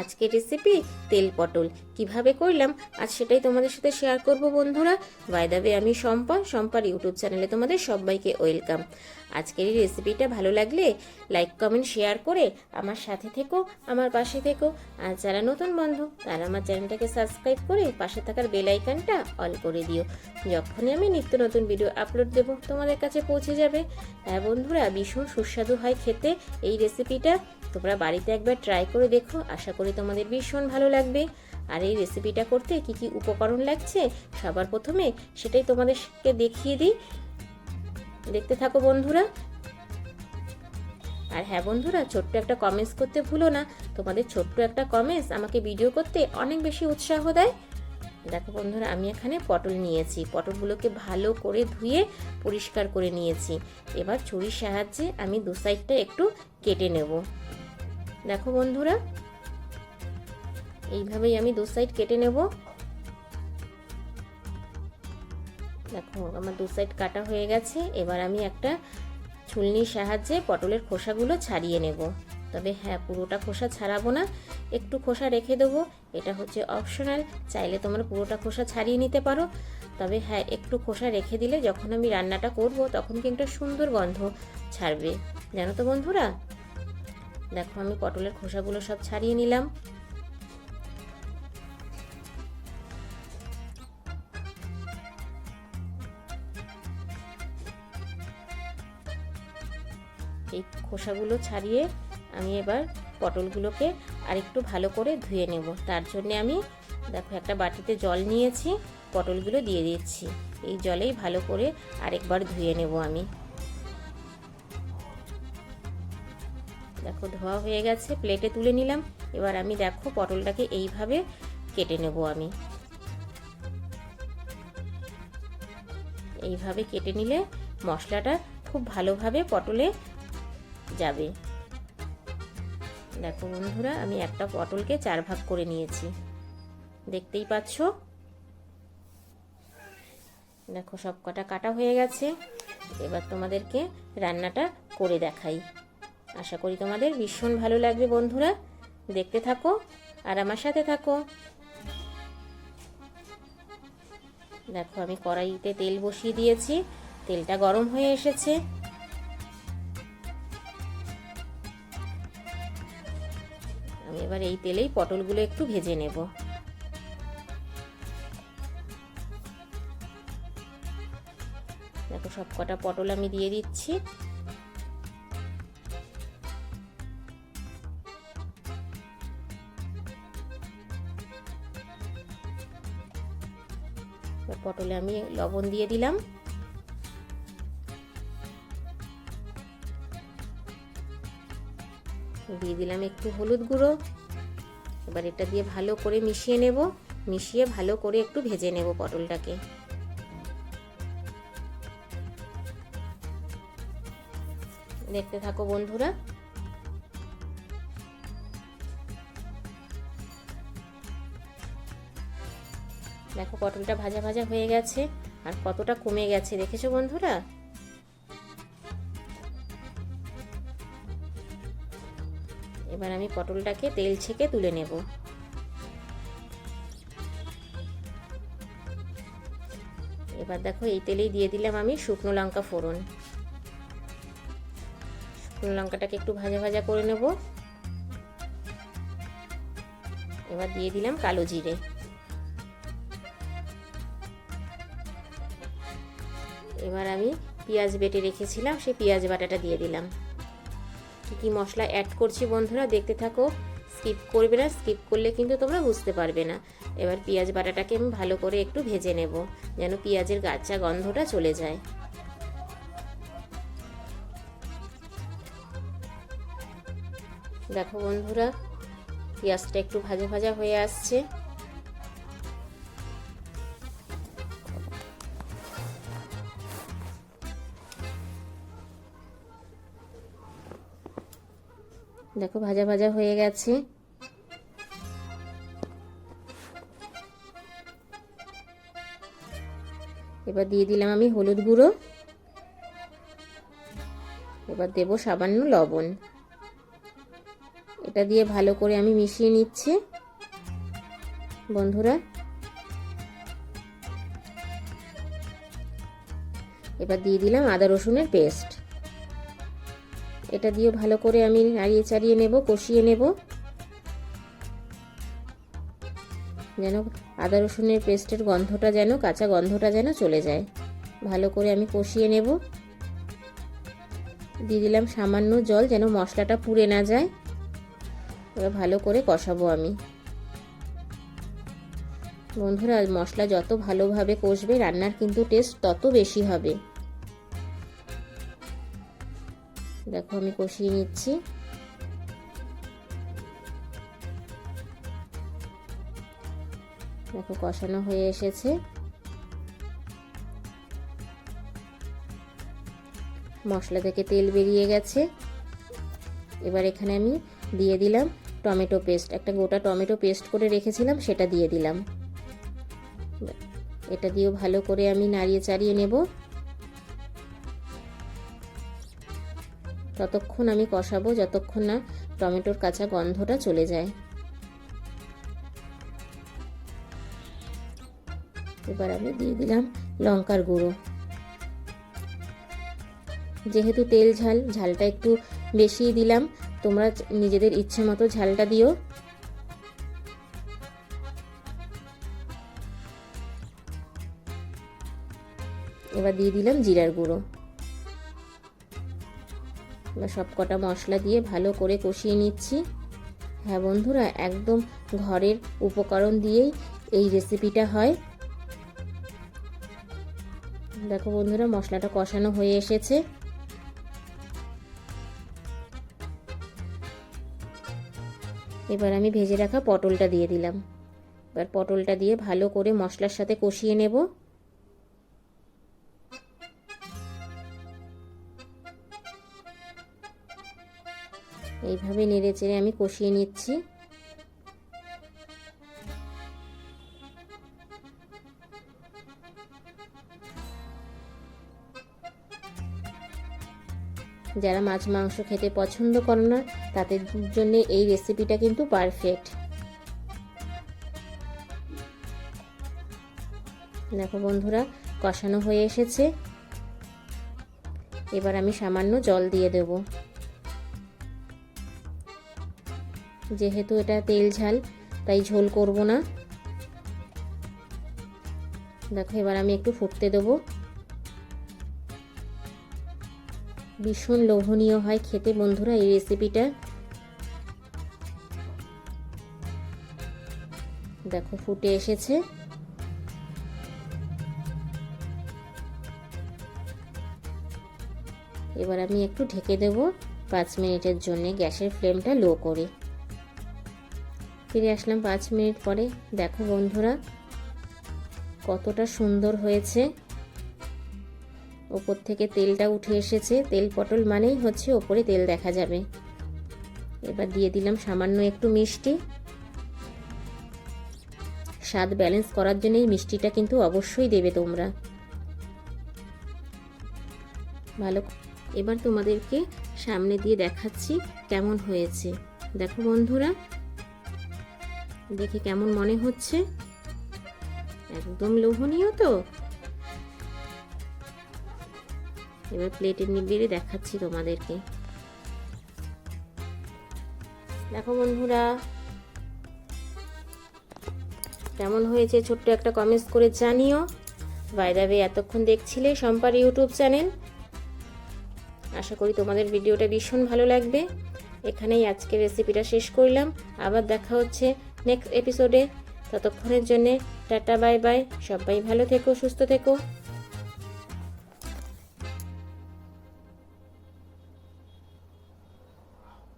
আজকের রেসিপি তেল পটল। কীভাবে করলাম? আজ সেটাই তোমাদের সাথে শেয়ার করব বন্ধুরা। বাইদাবে আমি শম্পা, শম্পার ইউটিউব চ্যানেলে তোমাদের সবাইকে ওয়েলকাম আজকের এই রেসিপিটা ভালো লাগলে লাইক কমেন্ট শেয়ার করে আমার সাথে থেকো, আমার পাশে থেকো। আর যারা নতুন বন্ধু, তারা আমার চ্যানেলটাকে সাবস্ক্রাইব করে পাশে থাকার বেল আইকনটা অল করে দিও। যখনই আমি নিত্য নতুন ভিডিও আপলোড দেব, তোমাদের কাছে পৌঁছে যাবে। হ্যাঁ বন্ধুরা, ভীষণ সুস্বাদু হয় খেতে। এই রেসিপিটা তোমরা বাড়িতে একবার ট্রাই করে দেখো। আশা করি তোমাদের ভীষণ ভালো লাগবে। আর এই রেসিপিটা করতে কি কি উপকরণ লাগছে, সবার প্রথমে সেটাই তোমাদেরকে দেখিয়ে দিই। দেখতে থাকো বন্ধুরা। আর হ্যাঁ বন্ধুরা, ছোট্ট একটা কমেন্টস করতে ভুলো না। তোমাদের ছোট্ট একটা কমেন্টস আমাকে ভিডিও করতে অনেক বেশি উৎসাহ দেয়। দেখো বন্ধুরা, আমি এখানে পটল নিয়েছি। পটলগুলোকে ভালো করে ধুয়ে পরিষ্কার করে নিয়েছি। এবার ছুরির সাহায্যে আমি দু সাইডটা একটু কেটে নেব। দেখো বন্ধুরা, এইভাবেই আমি দু সাইড কেটে নেব। দেখো, আমার দু সাইড কাটা হয়ে গেছে। এবার আমি একটা ছুলনির সাহায্যে পটলের খোসাগুলো ছাড়িয়ে নেব। তবে হ্যাঁ পুরোটা খোসা ছাড়াবো না, একটু খোসা রেখে দেবো। এটা হচ্ছে অপশনাল চাইলে তোমরা পুরোটা খোসা ছাড়িয়ে নিতে পারো। তবে হ্যাঁ একটু খোসা রেখে দিলে যখন আমি রান্নাটা করব, তখন কি একটা সুন্দর গন্ধ ছাড়বে। জানো তো বন্ধুরা? দেখো আমি পটলের খোসাগুলো সব ছাড়িয়ে নিলাম। এই খোসাগুলো ছাড়িয়ে আমি এবার পটলগুলোকে আরেকটু ভালো করে ধুয়ে নেব। তার জন্যে আমি দেখো একটা বাটিতে জল নিয়েছি, পটলগুলো দিয়ে দিচ্ছি। এই জলেই ভালো করে আরেকবার ধুয়ে নেব আমি। দেখো, ধোয়া হয়ে গেছে প্লেটে তুলে নিলাম। এবার আমি দেখো পটলটাকে এইভাবে কেটে নেব আমি। এইভাবে কেটে নিলে মশলাটা খুব ভালোভাবে পটলে যাবে। দেখো বন্ধুরা, আমি একটা পটলকে চার ভাগ করে নিয়েছি। দেখতেই পাচ্ছ? দেখো সব কটা কাটা হয়ে গেছে। এবার তোমাদেরকে রান্নাটা করে দেখাই। আশা করি তোমাদের ভীষণ ভালো লাগবে বন্ধুরা। দেখতে থাকো আর আমার সাথে থাকো। দেখো, আমি কড়াইতে তেল বসিয়ে দিয়েছি। তেলটা গরম হয়ে এসেছে। আমি এবার এই তেলেই পটলগুলো একটু ভেজে নেব। দেখো সব কটা পটল আমি দিয়ে দিচ্ছি। পটলে আমি লবণ দিয়ে দিলাম। দিয়ে দিলাম একটু হলুদ গুঁড়ো। এবার এটা দিয়ে ভালো করে মিশিয়ে নেব। মিশিয়ে ভালো করে একটু ভেজে নেব পটলটাকে। দেখতে থাকো বন্ধুরা। দেখো পটলটা ভাজা ভাজা হয়ে গেছে আর কতটা কমে গেছে, দেখেছ বন্ধুরা? এবার আমি পটলটাকে তেল ছেঁকে তুলে নেব। এবার দেখো এই তেলেই দিয়ে দিলাম আমি শুকনো লঙ্কা ফোড়ন। শুকনো লঙ্কাটাকে একটু ভাজা ভাজা করে নেব। এবার দিয়ে দিলাম কালো জিরে। এবার আমি পেঁয়াজ বেটে রেখেছিলাম, সেই পেঁয়াজ বাটাটা দিয়ে দিলাম। কী কী মশলা অ্যাড করছি বন্ধুরা, দেখতে থাকো। স্কিপ করবে না স্কিপ করলে কিন্তু তোমরা বুঝতে পারবে না। এবার পেঁয়াজ বাটাটাকে আমি ভালো করে একটু ভেজে নেব, যেন পেঁয়াজের গাছা গন্ধটা চলে যায়। দেখো বন্ধুরা, পেঁয়াজটা একটু ভাজা ভাজা হয়ে আসছে। দেখো, ভাজা ভাজা হয়ে গেছে। এবার দিয়ে দিলাম আমি হলুদ গুঁড়ো। এবার দেব সামান্য লবণ। এটা দিয়ে ভালো করে আমি মিশিয়ে নিচ্ছি। বন্ধুরা, এবার দিয়ে দিলাম আদা রসুনের পেস্ট। এটা দিয়ে ভালো করে আমি নাড়িয়ে চাড়িয়ে নেব, কষিয়ে নেব। যেন আদা রসুনের পেস্টের গন্ধটা যেন, কাঁচা গন্ধটা যেন চলে যায়। ভালো করে আমি কষিয়ে নেব। দিয়ে দিলাম সামান্য জল যেন মশলাটা পুড়ে না যায়। এবার ভালো করে কষাবো আমি। বন্ধুরা, মশলা যত ভালোভাবে কষবে, রান্নার কিন্তু টেস্ট তত বেশি হবে। দেখো আমি কষিয়ে নিচ্ছি। দেখো কষানো হয়ে এসেছে। মশলা থেকে তেল বেরিয়ে গেছে। এবার এখানে আমি দিয়ে দিলাম টমেটো পেস্ট। একটা গোটা টমেটো পেস্ট করে রেখেছিলাম, সেটা দিয়ে দিলাম। এটা দিয়েও ভালো করে আমি নাড়িয়ে চাড়িয়ে নেব। ততক্ষণ আমি কষাবো, যতক্ষণ না টমেটোর কাঁচা গন্ধটা চলে যায়। এবার আমি দিয়ে দিলাম লঙ্কার গুঁড়ো। যেহেতু তেল ঝাল, ঝালটা একটু বেশি দিলাম, তোমরা নিজেদের ইচ্ছে মতো ঝালটা দিও। এবার দিয়ে দিলাম জিরার গুঁড়ো। সব কটা মশলা দিয়ে ভালো করে কষিয়ে নিচ্ছি। হ্যাঁ বন্ধুরা, একদম ঘরের উপকরণ দিয়েই এই রেসিপিটা হয়। দেখো বন্ধুরা, মশলাটা কষানো হয়ে এসেছে। এবার আমি ভেজে রাখা পটলটা দিয়ে দিলাম। এবার পটলটা দিয়ে ভালো করে মশলার সাথে কষিয়ে নেব। এইভাবে নেড়ে চেড়ে আমি কষিয়ে নিচ্ছি। যারা মাছ মাংস খেতে পছন্দ করে না, তাদের জন্য এই রেসিপিটা কিন্তু পারফেক্ট দেখো বন্ধুরা, কষানো হয়ে এসেছে। এবার আমি সামান্য জল দিয়ে দেব। যেহেতু এটা তেল ঝাল, তাই ঝোল করব না। দেখো, এবার আমি একটু ফুটতে দেবো। ভীষণ লোভনীয় হয় খেতে বন্ধুরা এই রেসিপিটা দেখো, ফুটে এসেছে। এবার আমি একটু ঢেকে দেব পাঁচ মিনিটের জন্য, গ্যাসের ফ্লেমটা লো করে। ফিরে আসলাম পাঁচ মিনিট পরে। দেখো বন্ধুরা, কতটা সুন্দর হয়েছে। ওপর থেকে তেলটা উঠে এসেছে। তেল পটল মানেই হচ্ছে ওপরে তেল দেখা যাবে। এবার দিয়ে দিলাম সামান্য একটু মিষ্টি। স্বাদ ব্যালেন্স করার জন্য এই মিষ্টিটা কিন্তু অবশ্যই দেবে তোমরা। ভালো এবার তোমাদেরকে সামনে দিয়ে দেখাচ্ছি কেমন হয়েছে। দেখো বন্ধুরা দেখে কেমন মনে হচ্ছে। একদম লোভনীয় তো। এবার প্লেটে নিবিড়ে দেখাচ্ছি তোমাদেরকে। দেখো বন্ধুরা, কেমন হয়েছে ছোট্ট একটা কমেন্টস করে জানিও। বাইদাবে এতক্ষণ দেখছিলে সম্পার ইউটিউব চ্যানেল। আশা করি তোমাদের ভিডিওটা ভীষণ ভালো লাগবে। এখানেই আজকে রেসিপিটা শেষ করলাম। আবার দেখা হচ্ছে নেক্সট এপিসোডে ততক্ষণের জন্যে টাটা বাই বাই সবাই ভালো থেকো সুস্থ থেকো।